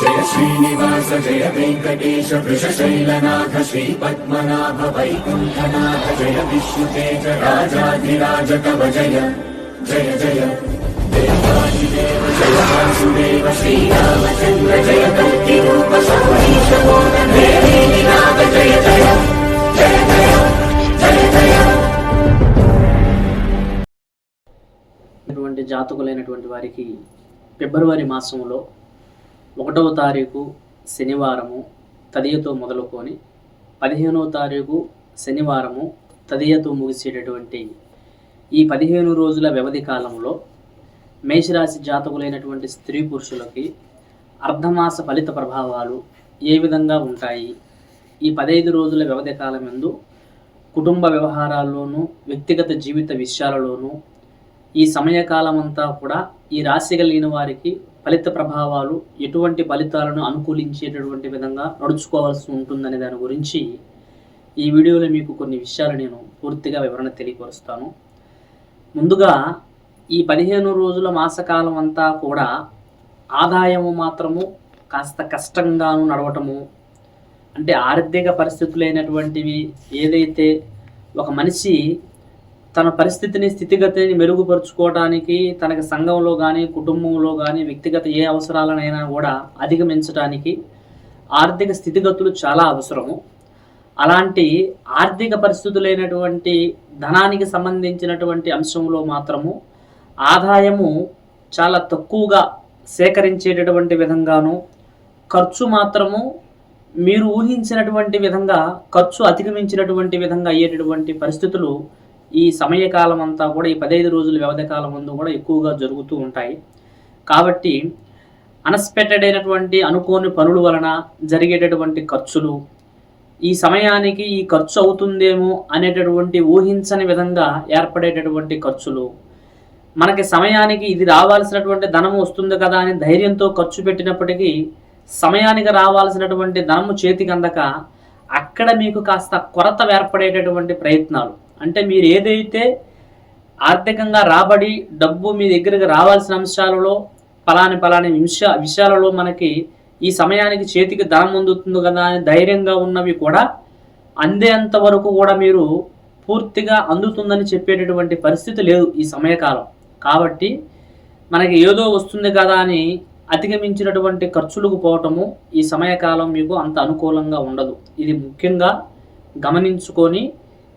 జయ శ్రీనివాస జయ వెంకటేశ వృషశైలనాథ శ్రీ పద్మనాభ వైకుంఠనాథ జయ విష్ణుతేజ రాజాధిరాజ కవ జయ జయ జయ. దేవాదిదేవ జయ వాసుదేవ శ్రీరామచంద్ర జయ కల్కి రూప సౌరీశ నాథ జయ జయ జయ జయ జయ జయ జాతకులైనటువంటి వారికి ఫిబ్రవరి మాసంలో ఒకటవ తారీఖు శనివారము తదియతో మొదలుకొని పదిహేనవ తారీఖు శనివారము తదియతో ముగిసేటటువంటి ఈ పదిహేను రోజుల వ్యవధి కాలంలో మేషరాశి జాతకులైనటువంటి స్త్రీ పురుషులకి అర్ధమాస ఫలిత ప్రభావాలు ఏ విధంగా ఉంటాయి? ఈ పదహైదు రోజుల వ్యవధి కాలం ఎందు కుటుంబ వ్యవహారాల్లోనూ వ్యక్తిగత జీవిత విషయాలలోనూ ఈ సమయకాలం అంతా కూడా ఈ రాశి కలిగిన వారికి ఫలిత ప్రభావాలు ఎటువంటి ఫలితాలను అనుకూలించేటటువంటి విధంగా నడుచుకోవాల్సి ఉంటుందనే దాని గురించి ఈ వీడియోలో మీకు కొన్ని విషయాలు నేను పూర్తిగా వివరణ తెలియపరుస్తాను. ముందుగా ఈ పదిహేను రోజుల మాసకాలం అంతా కూడా ఆదాయము మాత్రము కాస్త కష్టంగాను నడవటము అంటే ఆర్థిక పరిస్థితులైనటువంటివి ఏదైతే ఒక మనిషి తన పరిస్థితిని స్థితిగతిని మెరుగుపరుచుకోవడానికి తనకి సంఘంలో కానీ కుటుంబంలో కానీ వ్యక్తిగత ఏ అవసరాలనైనా కూడా అధిగమించడానికి ఆర్థిక స్థితిగతులు చాలా అవసరము. అలాంటి ఆర్థిక పరిస్థితులైనటువంటి ధనానికి సంబంధించినటువంటి అంశంలో మాత్రము ఆదాయము చాలా తక్కువగా సేకరించేటటువంటి విధంగాను ఖర్చు మాత్రము మీరు ఊహించినటువంటి విధంగా ఖర్చు అధిగమించినటువంటి విధంగా అయ్యేటటువంటి పరిస్థితులు ఈ సమయకాలం అంతా కూడా ఈ పదహైదు రోజుల వ్యవధి కాలం ముందు కూడా ఎక్కువగా జరుగుతూ ఉంటాయి. కాబట్టి అన్ఎక్స్పెక్టెడ్ అయినటువంటి అనుకోని పనుల వలన జరిగేటటువంటి ఖర్చులు ఈ సమయానికి ఈ ఖర్చు అవుతుందేమో అనేటటువంటి ఊహించని విధంగా ఏర్పడేటటువంటి ఖర్చులు. మనకి సమయానికి ఇది రావాల్సినటువంటి ధనం వస్తుంది కదా అని ధైర్యంతో ఖర్చు పెట్టినప్పటికీ సమయానికి రావాల్సినటువంటి ధనము చేతికి అందక అక్కడ మీకు కాస్త కొరత ఏర్పడేటటువంటి ప్రయత్నాలు. అంటే మీరు ఏదైతే ఆర్థికంగా రాబడి డబ్బు మీ దగ్గరకు రావాల్సిన అంశాలలో పలాని పలాని విష విషయాలలో మనకి ఈ సమయానికి చేతికి ధనం అందుతుంది కదా అని ధైర్యంగా ఉన్నవి కూడా అందేంత వరకు కూడా మీరు పూర్తిగా అందుతుందని చెప్పేటటువంటి పరిస్థితి లేదు ఈ సమయకాలం. కాబట్టి మనకి ఏదో వస్తుంది కదా అని అధిగమించినటువంటి ఖర్చులకు పోవటము ఈ సమయకాలం మీకు అంత అనుకూలంగా ఉండదు. ఇది ముఖ్యంగా గమనించుకొని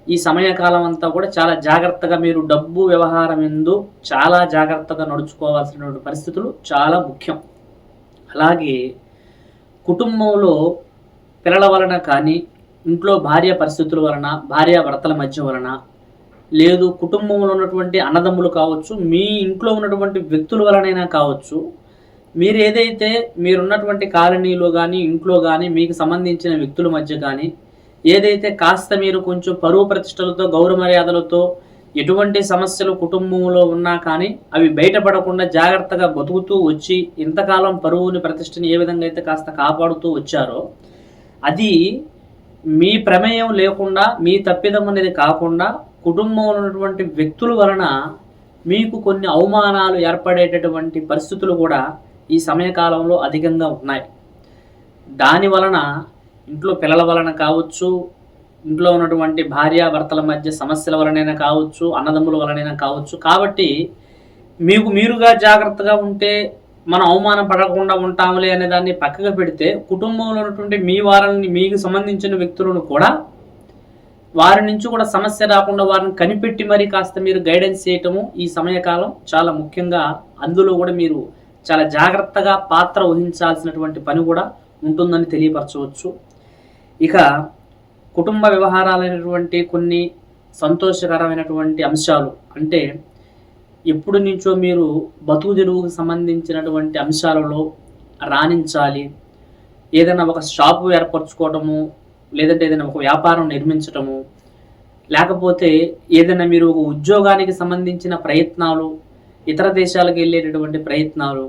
ఈ సమయకాలం అంతా కూడా చాలా జాగ్రత్తగా మీరు డబ్బు వ్యవహారం ఎందు చాలా జాగ్రత్తగా నడుచుకోవాల్సినటువంటి పరిస్థితులు చాలా ముఖ్యం. అలాగే కుటుంబంలో పిల్లల వలన కానీ ఇంట్లో భార్య పరిస్థితుల వలన భార్యాభర్తల మధ్య వలన లేదు కుటుంబంలో ఉన్నటువంటి అన్నదమ్ములు కావచ్చు మీ ఇంట్లో ఉన్నటువంటి వ్యక్తుల వలనైనా కావచ్చు మీరు ఏదైతే మీరున్నటువంటి కాలనీలో కానీ ఇంట్లో కానీ మీకు సంబంధించిన వ్యక్తుల మధ్య కానీ ఏదైతే కాస్త మీరు కొంచెం పరువు ప్రతిష్టలతో గౌరవ మర్యాదలతో ఎటువంటి సమస్యలు కుటుంబంలో ఉన్నా కానీ అవి బయటపడకుండా జాగ్రత్తగా బతుకుతూ వచ్చి ఇంతకాలం పరువుని ప్రతిష్టని ఏ విధంగా అయితే కాస్త కాపాడుతూ వచ్చారో అది మీ ప్రమేయం లేకుండా మీ తప్పిదం అనేది కాకుండా కుటుంబంలో ఉన్నటువంటి వ్యక్తుల వలన మీకు కొన్ని అవమానాలు ఏర్పడేటటువంటి పరిస్థితులు కూడా ఈ సమయకాలంలో అధికంగా ఉన్నాయి. దాని వలన ఇంట్లో పిల్లల వలన కావచ్చు ఇంట్లో ఉన్నటువంటి భార్యాభర్తల మధ్య సమస్యల వలనైనా కావచ్చు అన్నదమ్ముల వలనైనా కావచ్చు. కాబట్టి మీకు మీరుగా జాగ్రత్తగా ఉంటే మనం అవమానం పడకుండా ఉంటాములే అనే దాన్ని పక్కగా పెడితే కుటుంబంలో ఉన్నటువంటి మీ వారిని మీకు సంబంధించిన వ్యక్తులను కూడా వారి నుంచి కూడా సమస్య రాకుండా వారిని కనిపెట్టి మరీ కాస్త మీరు గైడెన్స్ చేయటము ఈ సమయకాలం చాలా ముఖ్యంగా అందులో కూడా మీరు చాలా జాగ్రత్తగా పాత్ర వహించాల్సినటువంటి పని కూడా ఉంటుందని తెలియపరచవచ్చు. ఇక కుటుంబ వ్యవహారాలైనటువంటి కొన్ని సంతోషకరమైనటువంటి అంశాలు అంటే ఎప్పుడు నుంచో మీరు బతుకు తెరువుకు సంబంధించినటువంటి అంశాలలో రాణించాలి. ఏదైనా ఒక షాపు ఏర్పరచుకోవటము లేదంటే ఏదైనా ఒక వ్యాపారం నిర్మించటము లేకపోతే ఏదైనా మీరు ఒక ఉద్యోగానికి సంబంధించిన ప్రయత్నాలు ఇతర దేశాలకు వెళ్ళేటటువంటి ప్రయత్నాలు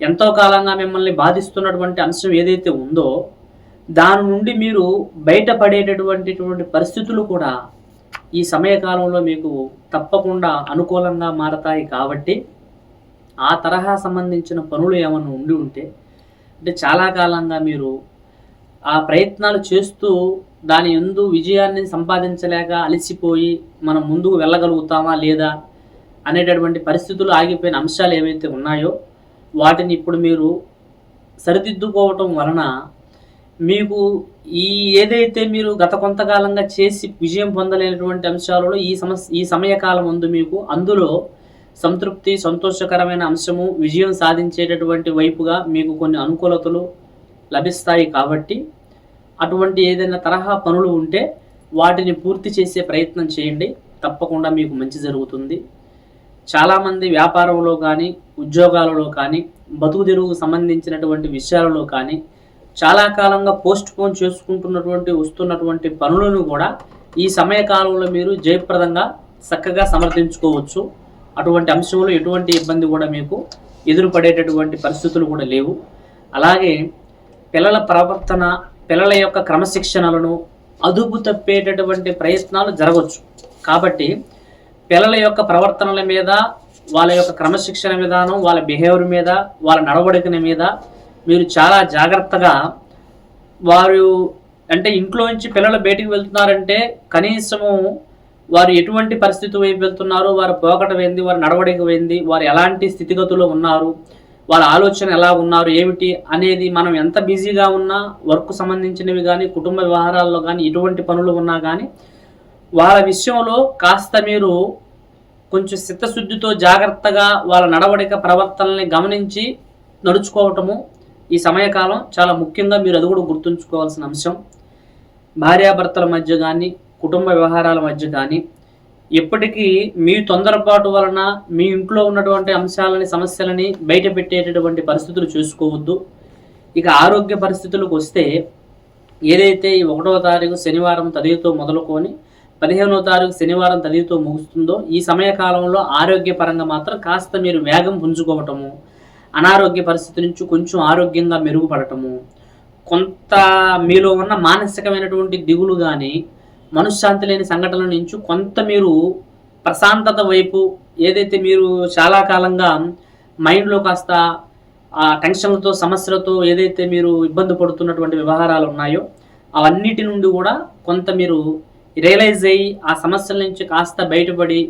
ఎంతో కాలంగా మిమ్మల్ని బాధిస్తున్నటువంటి అంశం ఏదైతే ఉందో దాని నుండి మీరు బయటపడేటటువంటి పరిస్థితులు కూడా ఈ సమయకాలంలో మీకు తప్పకుండా అనుకూలంగా మారతాయి కాబట్టి ఆ తరహా సంబంధించిన పనులు ఏమైనా ఉండి ఉంటే అంటే చాలా కాలంగా మీరు ఆ ప్రయత్నాలు చేస్తూ దాని ఎందు విజయాన్ని సంపాదించలేక అలసిపోయి మనం ముందుకు వెళ్ళగలుగుతామా లేదా అనేటటువంటి పరిస్థితులు ఆగిపోయిన అంశాలు ఏవైతే ఉన్నాయో వాటిని ఇప్పుడు మీరు సరిదిద్దుకోవటం వలన మీకు ఈ ఏదైతే మీరు గత కొంతకాలంగా చేసి విజయం పొందలేనటువంటి అంశాలలో ఈ సమస్య ఈ సమయకాలం ముందు మీకు అందులో సంతృప్తి సంతోషకరమైన అంశము విజయం సాధించేటటువంటి వైపుగా మీకు కొన్ని అనుకూలతలు లభిస్తాయి కాబట్టి అటువంటి ఏదైనా తరహా పనులు ఉంటే వాటిని పూర్తి చేసే ప్రయత్నం చేయండి. తప్పకుండా మీకు మంచి జరుగుతుంది. చాలామంది వ్యాపారంలో కానీ ఉద్యోగాలలో కానీ బతుకు తెరువుకు సంబంధించినటువంటి విషయాలలో కానీ చాలా కాలంగా పోస్ట్ పోన్ చేసుకుంటున్నటువంటి వస్తున్నటువంటి పనులను కూడా ఈ సమయకాలంలో మీరు జయప్రదంగా చక్కగా సమర్థించుకోవచ్చు. అటువంటి అంశంలో ఎటువంటి ఇబ్బంది కూడా మీకు ఎదురుపడేటటువంటి పరిస్థితులు కూడా లేవు. అలాగే పిల్లల ప్రవర్తన పిల్లల యొక్క క్రమశిక్షణలను అదుపు తప్పేటటువంటి ప్రయత్నాలు జరగవచ్చు. కాబట్టి పిల్లల యొక్క ప్రవర్తనల మీద వాళ్ళ యొక్క క్రమశిక్షణ విధానం వాళ్ళ బిహేవియర్ మీద వాళ్ళ నడవడికన మీద మీరు చాలా జాగ్రత్తగా వారు అంటే ఇంట్లో నుంచి పిల్లలు బయటికి వెళ్తున్నారంటే కనీసము వారు ఎటువంటి పరిస్థితి వైపు వెళ్తున్నారు వారు పోకటం ఏంది వారి నడవడిక ఏంది వారు ఎలాంటి స్థితిగతులు ఉన్నారు వాళ్ళ ఆలోచన ఎలా ఉన్నారు ఏమిటి అనేది మనం ఎంత బిజీగా ఉన్నా వర్క్ సంబంధించినవి కానీ కుటుంబ వ్యవహారాల్లో కానీ ఎటువంటి పనులు ఉన్నా కానీ వాళ్ళ విషయంలో కాస్త మీరు కొంచెం చిత్తశుద్ధితో జాగ్రత్తగా వాళ్ళ నడవడిక ప్రవర్తనల్ని గమనించి నడుచుకోవటము ఈ సమయకాలం చాలా ముఖ్యంగా మీరు అది కూడా గుర్తుంచుకోవాల్సిన అంశం. భార్యాభర్తల మధ్య కానీ కుటుంబ వ్యవహారాల మధ్య కానీ ఎప్పటికీ మీ తొందరపాటు వలన మీ ఇంట్లో ఉన్నటువంటి అంశాలని సమస్యలని బయట పెట్టేటటువంటి పరిస్థితులు చూసుకోవద్దు. ఇక ఆరోగ్య పరిస్థితులకు వస్తే ఏదైతే ఈ ఒకటవ తారీఖు శనివారం తదితో మొదలుకొని పదిహేనవ తారీఖు శనివారం తదితో ముగుస్తుందో ఈ సమయకాలంలో ఆరోగ్యపరంగా మాత్రం కాస్త మీరు వేగం పుంజుకోవటము అనారోగ్య పరిస్థితి నుంచి కొంచెం ఆరోగ్యంగా మెరుగుపడటము కొంత మీలో ఉన్న మానసికమైనటువంటి దిగులు కానీ మనశ్శాంతి లేని సంఘటనల నుంచి కొంత మీరు ప్రశాంతత వైపు ఏదైతే మీరు చాలా కాలంగా మైండ్లో కాస్త ఆ టెన్షన్లతో సమస్యలతో ఏదైతే మీరు ఇబ్బంది పడుతున్నటువంటి వ్యవహారాలు ఉన్నాయో అవన్నిటి నుండి కూడా కొంత మీరు రియలైజ్ అయ్యి ఆ సమస్యల నుంచి కాస్త బయటపడి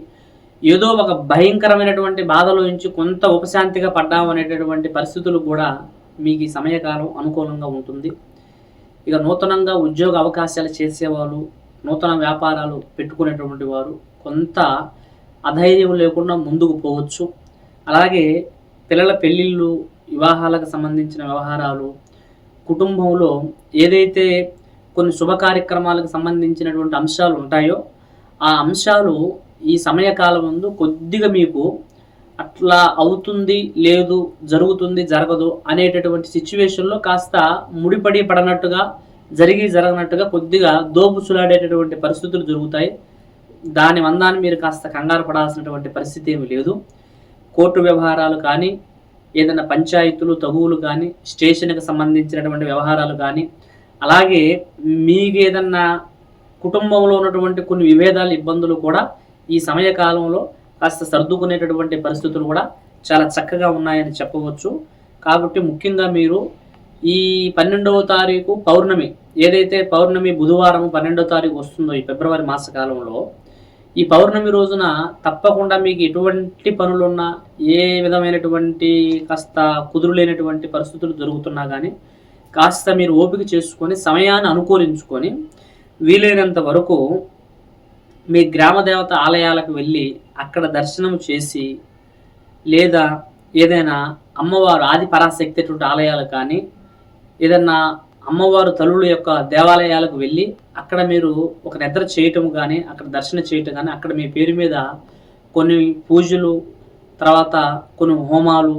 ఏదో ఒక భయంకరమైనటువంటి బాధలో నుంచి కొంత ఉపశాంతిగా పడ్డాము అనేటటువంటి పరిస్థితులు కూడా మీకు ఈ సమయకాలం అనుకూలంగా ఉంటుంది. ఇక నూతనంగా ఉద్యోగ అవకాశాలు చేసేవాళ్ళు నూతన వ్యాపారాలు పెట్టుకునేటువంటి వారు కొంత అధైర్యం లేకుండా ముందుకు పోవచ్చు. అలాగే పిల్లల పెళ్ళిళ్ళు వివాహాలకు సంబంధించిన వ్యవహారాలు కుటుంబంలో ఏదైతే కొన్ని శుభ కార్యక్రమాలకు సంబంధించినటువంటి అంశాలు ఉంటాయో ఆ అంశాలు ఈ సమయకాలం ముందు కొద్దిగా మీకు అట్లా అవుతుంది లేదు జరుగుతుంది జరగదు అనేటటువంటి సిచ్యువేషన్లో కాస్త ముడిపడి పడనట్టుగా జరిగి జరగనట్టుగా కొద్దిగా దోపుచులాడేటటువంటి పరిస్థితులు జరుగుతాయి. దాని మందాన్ని మీరు కాస్త కంగారు పడాల్సినటువంటి పరిస్థితి ఏమి లేదు. కోర్టు వ్యవహారాలు కానీ ఏదైనా పంచాయతీలు తగువులు కానీ స్టేషన్కి సంబంధించినటువంటి వ్యవహారాలు కానీ అలాగే మీకు ఏదన్నా కుటుంబంలో ఉన్నటువంటి కొన్ని విభేదాలు ఇబ్బందులు కూడా ఈ సమయకాలంలో కాస్త సర్దుకునేటటువంటి పరిస్థితులు కూడా చాలా చక్కగా ఉన్నాయని చెప్పవచ్చు. కాబట్టి ముఖ్యంగా మీరు ఈ పన్నెండవ తారీఖు పౌర్ణమి ఏదైతే పౌర్ణమి బుధవారం పన్నెండవ తారీఖు వస్తుందో ఈ ఫిబ్రవరి మాస కాలంలో ఈ పౌర్ణమి రోజున తప్పకుండా మీకు ఎటువంటి పనులున్నా ఏ విధమైనటువంటి కాస్త కుదురులేనటువంటి పరిస్థితులు జరుగుతున్నా కానీ కాస్త మీరు ఓపిక చేసుకొని సమయాన్ని అనుకూలించుకొని వీలైనంత వరకు మీ గ్రామ దేవత ఆలయాలకు వెళ్ళి అక్కడ దర్శనం చేసి లేదా ఏదైనా అమ్మవారు ఆది పరాశక్తి అటువంటి ఆలయాలు కానీ ఏదన్నా అమ్మవారు తల్లుల యొక్క దేవాలయాలకు వెళ్ళి అక్కడ మీరు ఒక నిద్ర చేయటం కానీ అక్కడ దర్శనం చేయటం కానీ అక్కడ మీ పేరు మీద కొన్ని పూజలు తర్వాత కొన్ని హోమాలు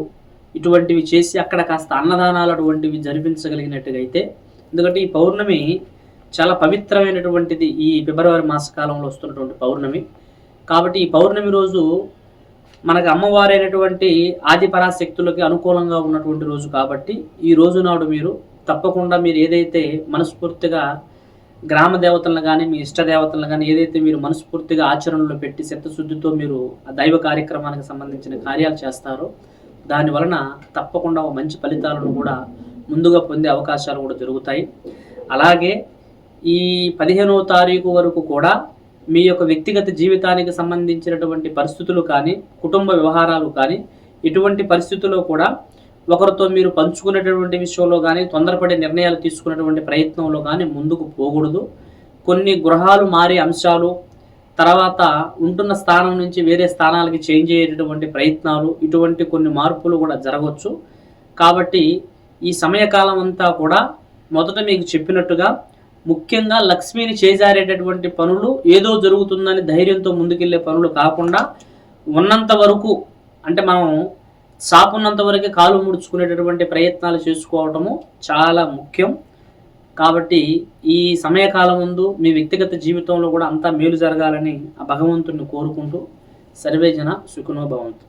ఇటువంటివి చేసి అక్కడ కాస్త అన్నదానాలు అటువంటివి జరిపించగలిగినట్టుగా అయితే ఎందుకంటే ఈ పౌర్ణమి చాలా పవిత్రమైనటువంటిది ఈ ఫిబ్రవరి మాస కాలంలో వస్తున్నటువంటి పౌర్ణమి. కాబట్టి ఈ పౌర్ణమి రోజు మనకు అమ్మవారైనటువంటి ఆదిపరాశక్తులకి అనుకూలంగా ఉన్నటువంటి రోజు కాబట్టి ఈ రోజు నాడు మీరు తప్పకుండా మీరు ఏదైతే మనస్ఫూర్తిగా గ్రామ దేవతలను కానీ మీ ఇష్ట దేవతలను కానీ ఏదైతే మీరు మనస్ఫూర్తిగా ఆచరణలో పెట్టి చిత్తశుద్ధితో మీరు ఆ దైవ కార్యక్రమానికి సంబంధించిన కార్యాలు చేస్తారో దాని వలన తప్పకుండా మంచి ఫలితాలను కూడా ముందుగా పొందే అవకాశాలు కూడా జరుగుతాయి అలాగే ఈ పదిహేనవ తారీఖు వరకు కూడా మీ యొక్క వ్యక్తిగత జీవితానికి సంబంధించినటువంటి పరిస్థితులు కానీ కుటుంబ వ్యవహారాలు కానీ ఇటువంటి పరిస్థితుల్లో కూడా ఒకరితో మీరు పంచుకునేటటువంటి విషయంలో కానీ తొందరపడే నిర్ణయాలు తీసుకునేటువంటి ప్రయత్నంలో కానీ ముందుకు పోకూడదు. కొన్ని గృహాలు మారే అంశాలు తర్వాత ఉంటున్న స్థానం నుంచి వేరే స్థానాలకి చేంజ్ అయ్యేటటువంటి ప్రయత్నాలు ఇటువంటి కొన్ని మార్పులు కూడా జరగవచ్చు. కాబట్టి ఈ సమయకాలం అంతా కూడా మొదట మీకు చెప్పినట్టుగా ముఖ్యంగా లక్ష్మిని చేజారేటటువంటి పనులు ఏదో జరుగుతుందని ధైర్యంతో ముందుకెళ్ళే పనులు కాకుండా ఉన్నంత వరకు అంటే మనం సాపున్నంత వరకే కాలు ముడుచుకునేటటువంటి ప్రయత్నాలు చేసుకోవటము చాలా ముఖ్యం. కాబట్టి ఈ సమయకాలం ముందు మీ వ్యక్తిగత జీవితంలో కూడా అంతా మేలు జరగాలని ఆ భగవంతుడిని కోరుకుంటూ సర్వేజన సుఖనోభవంతు సుఖనో